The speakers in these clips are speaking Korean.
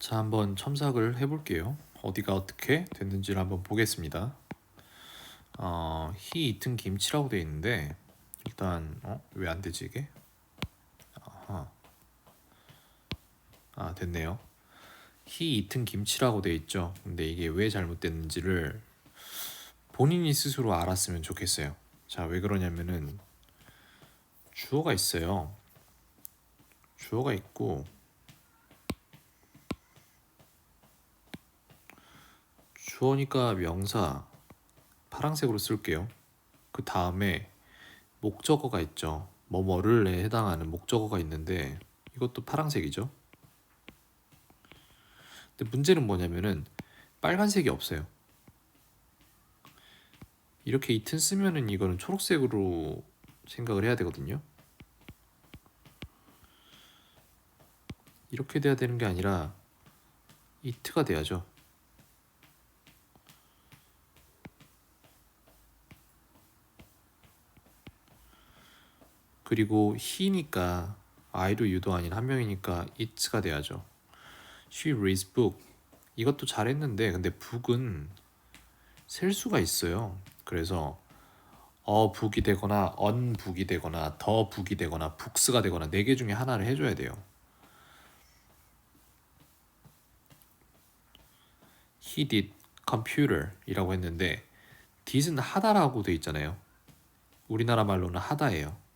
자, 한번 첨삭을 해볼게요. 어디가 어떻게 됐는지를 한번 보겠습니다. 어, 히 이튼 김치라고 돼 있는데 일단 어? 왜 안 되지 이게? 아하. 아, 됐네요. 히 이튼 김치라고 돼 있죠. 근데 이게 왜 잘못됐는지를 본인이 스스로 알았으면 좋겠어요. 자, 왜 그러냐면은 주어가 있어요. 주어가 있고 주어니까 명사 파란색으로 쓸게요. 그 다음에 목적어가 있죠. 뭐뭐를에 해당하는 목적어가 있는데 이것도 파란색이죠. 근데 문제는 뭐냐면은 빨간색이 없어요. 이렇게 이튼 쓰면은 이거는 초록색으로 생각을 해야 되거든요. 이렇게 돼야 되는 게 아니라 이트가 돼야죠. 그리고 he니까 I도 U도 아닌 한 명이니까 it'가 돼야죠. She reads book. 이것도 잘했는데 근데 book은 셀 수가 있어요. 그래서 어 북이 되거나 언 북이 되거나 더 북이 되거나 북스가 되거나 네 개 중에 하나를 해줘야 돼요. He did computer이라고 했는데 did은 하다라고 돼 있잖아요. 우리나라 말로는 하다예요.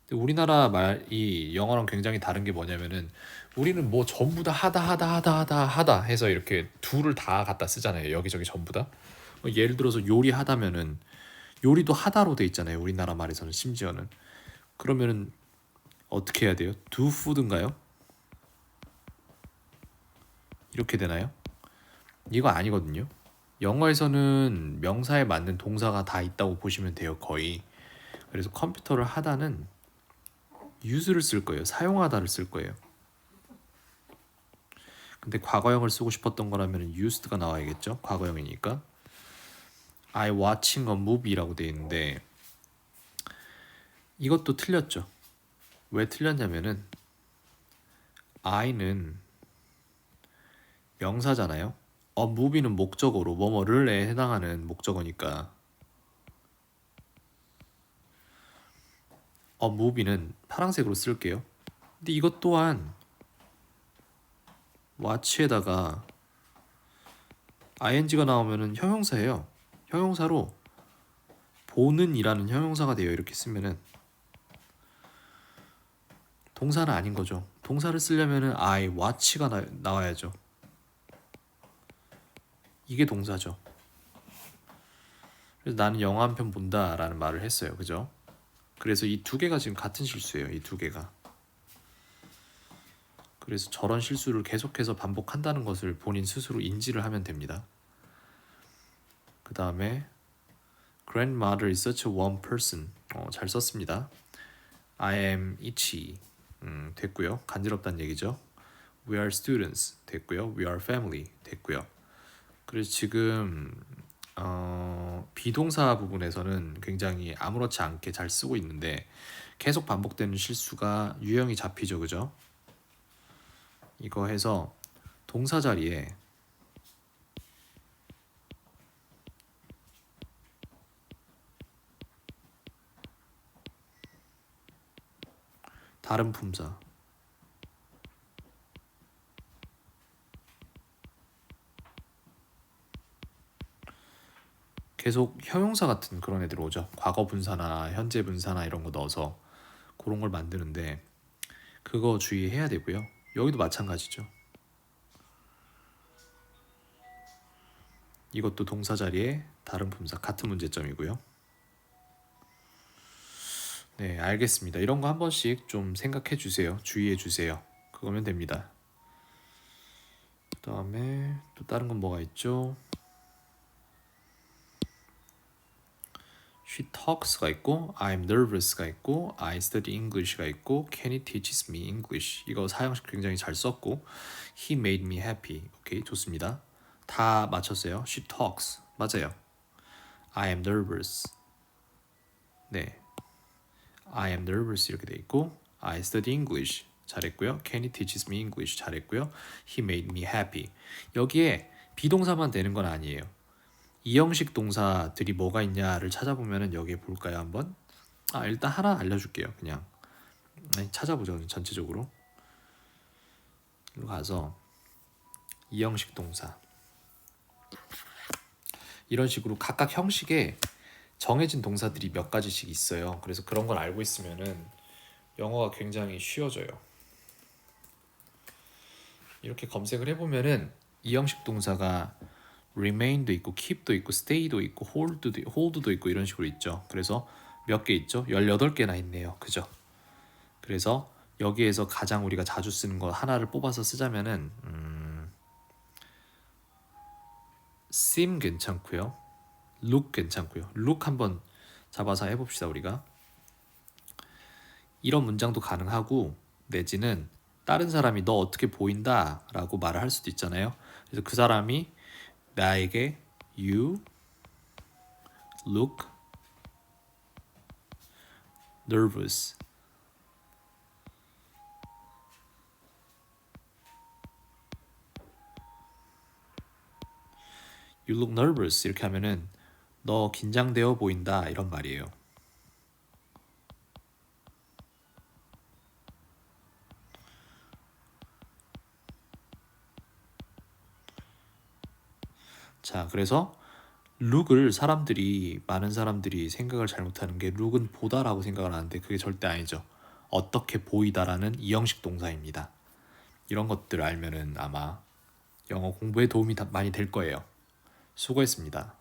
근데 우리나라 말이 영어랑 굉장히 다른 게 뭐냐면은 우리는 뭐 전부 다 하다 하다 하다 하다 하다 해서 이렇게 둘을 다 갖다 쓰잖아요. 여기저기 전부 다. 뭐 예를 들어서 요리하다면은 요리도 하다로 돼 있잖아요. 우리나라 말에서는 심지어는 그러면은 어떻게 해야 돼요? do food인가요? 이렇게 되나요? 이거 아니거든요. 영어에서는 명사에 맞는 동사가 다 있다고 보시면 돼요. 거의. 그래서 컴퓨터를 하다는 use를 쓸 거예요. 사용하다를 쓸 거예요. 근데 과거형을 쓰고 싶었던 거라면 used가 나와야겠죠. 과거형이니까. I watching a movie라고 돼 있는데 이것도 틀렸죠. 왜 틀렸냐면은 I는 명사잖아요. 어 movie는 목적어로 뭐뭐를에 해당하는 목적어니까 어 movie는 파란색으로 쓸게요. 근데 이것 또한 watch에다가 ing가 나오면은 형용사예요. 형용사로 보는이라는 형용사가 돼요. 이렇게 쓰면은 동사는 아닌 거죠. 동사를 쓰려면은 I watch가 나, 나와야죠. 이게 동사죠. 그래서 나는 영화 한 편 본다라는 말을 했어요. 그죠? 그래서 이 두 개가 지금 같은 실수예요. 이 두 개가. 그래서 저런 실수를 계속해서 반복한다는 것을 본인 스스로 인지를 하면 됩니다. 그 다음에 Grandmother is such a warm person. 어, 잘 썼습니다. I am itchy. 음, 됐고요. 간지럽다는 얘기죠. We are students. 됐고요. We are family. 됐고요. 그래서 지금 어, 비동사 부분에서는 굉장히 아무렇지 않게 잘 쓰고 있는데 계속 반복되는 실수가 유형이 잡히죠, 그죠? 이거 해서 동사 자리에 다른 품사 계속 형용사 같은 그런 애들 오죠. 과거 분사나 현재 분사나 이런 거 넣어서 그런 걸 만드는데 그거 주의해야 되고요. 여기도 마찬가지죠. 이것도 동사 자리에 다른 품사 같은 문제점이고요. 네, 알겠습니다. 이런 거 한 번씩 좀 생각해 주세요. 주의해 주세요. 그거면 됩니다. 그다음에 또 다른 건 뭐가 있죠? She talks가 있고 I'm nervous가 있고 I study English가 있고 Kenny teaches me English 이거 사형식 굉장히 잘 썼고 He made me happy 오케이 좋습니다 다 맞췄어요 She talks 맞아요 I am nervous 네 I am nervous 이렇게 돼 있고 I study English 잘했고요. Can he teaches me English 잘했고요. He made me happy. 여기에 비동사만 되는 건 아니에요. 이 형식 동사들이 뭐가 있냐를 찾아보면은 여기에 볼까요 한번? 아 일단 하나 알려줄게요. 그냥 찾아보죠 전체적으로. 가서 이 형식 동사 이런 식으로 각각 형식에 정해진 동사들이 몇 가지씩 있어요. 그래서 그런 걸 알고 있으면은 영어가 굉장히 쉬워져요. 이렇게 검색을 해보면은 이 형식 동사가 remain도 있고 keep도 있고 stay도 있고 hold도 hold도 있고 이런 식으로 있죠. 그래서 몇 개 있죠? 18개나 있네요. 그죠? 그래서 여기에서 가장 우리가 자주 쓰는 거 하나를 뽑아서 쓰자면은 음, seem 괜찮고요. look 괜찮고요. look 한번 잡아서 해 봅시다 우리가. 이런 문장도 가능하고 내지는 다른 사람이 너 어떻게 보인다라고 말을 할 수도 있잖아요. 그래서 그 사람이 나에게 you look nervous you look nervous 이렇게 하면은 너 긴장되어 보인다 이런 말이에요. 자, 그래서 룩을 사람들이 많은 사람들이 생각을 잘못하는 게 룩은 보다라고 생각을 하는데 그게 절대 아니죠. 어떻게 보이다라는 이형식 동사입니다. 이런 것들 알면은 아마 영어 공부에 도움이 다- 많이 될 거예요. 수고했습니다.